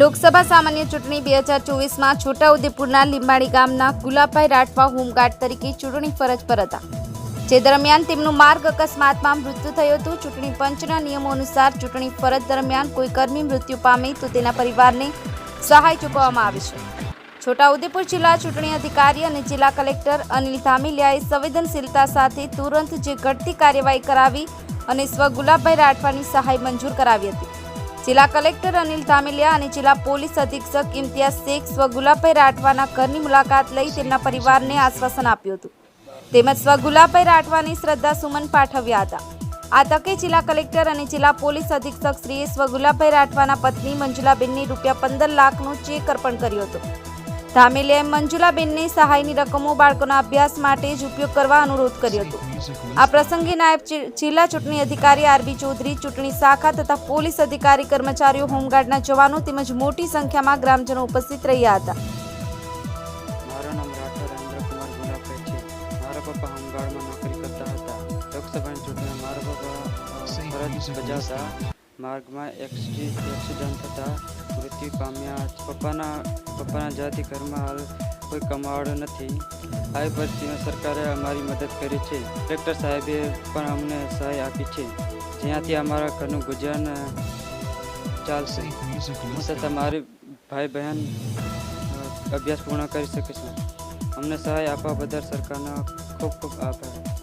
લોકસભા સામાન્ય ચૂંટણી બે હજાર ચોવીસમાં છોટાઉદેપુરના લીંબાડી ગામના ગુલાબભાઈ રાઠવા હોમગાર્ડ તરીકે ચૂંટણી ફરજ પર હતા. જે દરમિયાન તેમનું માર્ગ અકસ્માતમાં મૃત્યુ થયું હતું. ચૂંટણી પંચના નિયમો અનુસાર ચૂંટણી ફરજ દરમિયાન કોઈ કર્મી મૃત્યુ પામે તો તેના પરિવારને સહાય ચૂકવવામાં આવે છે. છોટાઉદેપુર જિલ્લા ચૂંટણી અધિકારી અને જિલ્લા કલેક્ટર અનિલ ધામિલિયાએ સંવેદનશીલતા સાથે તુરંત જે ઘટતી કાર્યવાહી કરાવી અને સ્વ ગુલાબભાઈ રાઠવાની સહાય મંજૂર કરાવી હતી. જિલ્લા કલેક્ટર અનિલ ધામેલિયા અને જિલ્લા પોલીસ અધિક્ષક ઇમ્તિયાઝ શેખ સ્વ ગુલાબભાઈ રાઠવાના ઘરની મુલાકાત લઈ તેમના પરિવારને આશ્વાસન આપ્યું હતું. તેમજ સ્વગુલાભાઈ રાઠવાની શ્રદ્ધા સુમન પાઠવ્યા હતા. આ તકે જિલ્લા કલેક્ટર અને જિલ્લા પોલીસ અધિક્ષક શ્રીએ સ્વ ગુલાબભાઈ રાઠવાના પત્ની મંજુલાબેનની રૂપિયા પંદર લાખનું ચેક અર્પણ કર્યો હતો. ધામેલિયાએ મંજુલાબેનને સહાયની રકમો બાળકોના અભ્યાસ માટે જ ઉપયોગ કરવા અનુરોધ કર્યો હતો. આ પ્રસંગે નાયબ જિલ્લા ચૂંટણી અધિકારી આરબી ચૌધરી ચૂંટણી શાખા તથા પોલીસ અધિકારી કર્મચારીઓ હોમગાર્ડના જવાનો તેમજ મોટી સંખ્યામાં ગ્રામજનો ઉપસ્થિત રહ્યા હતા. મારું નામ રાઠોડ રવિન્દ્રકુમાર ગુલાબભાઈ છે. મારા પપ્પા હોમગાર્ડમાં નોકરી કરતા હતા. લોકસભાની ચૂંટણીમાં મારા પપ્પા ફરજ બજાવતા. માર્ગમાં એક્સિ- એક્સિડન્ટ થતાં મૃત્યુ પામ્યા. પપ્પાના પપ્પાના જાતિ ઘરમાં હાલ કોઈ કમાવાડો નથી. આવી પરિસ્થિતિમાં સરકારે અમારી મદદ કરી છે. કલેક્ટર સાહેબે પણ અમને સહાય આપી છે. જેનાથી અમારા ઘરનું ગુજરાન ચાલશે. તથા મારી ભાઈ બહેન અભ્યાસ પૂર્ણ કરી શકે છે. અમને સહાય આપવા બદલ સરકારનો ખૂબ ખૂબ આભાર.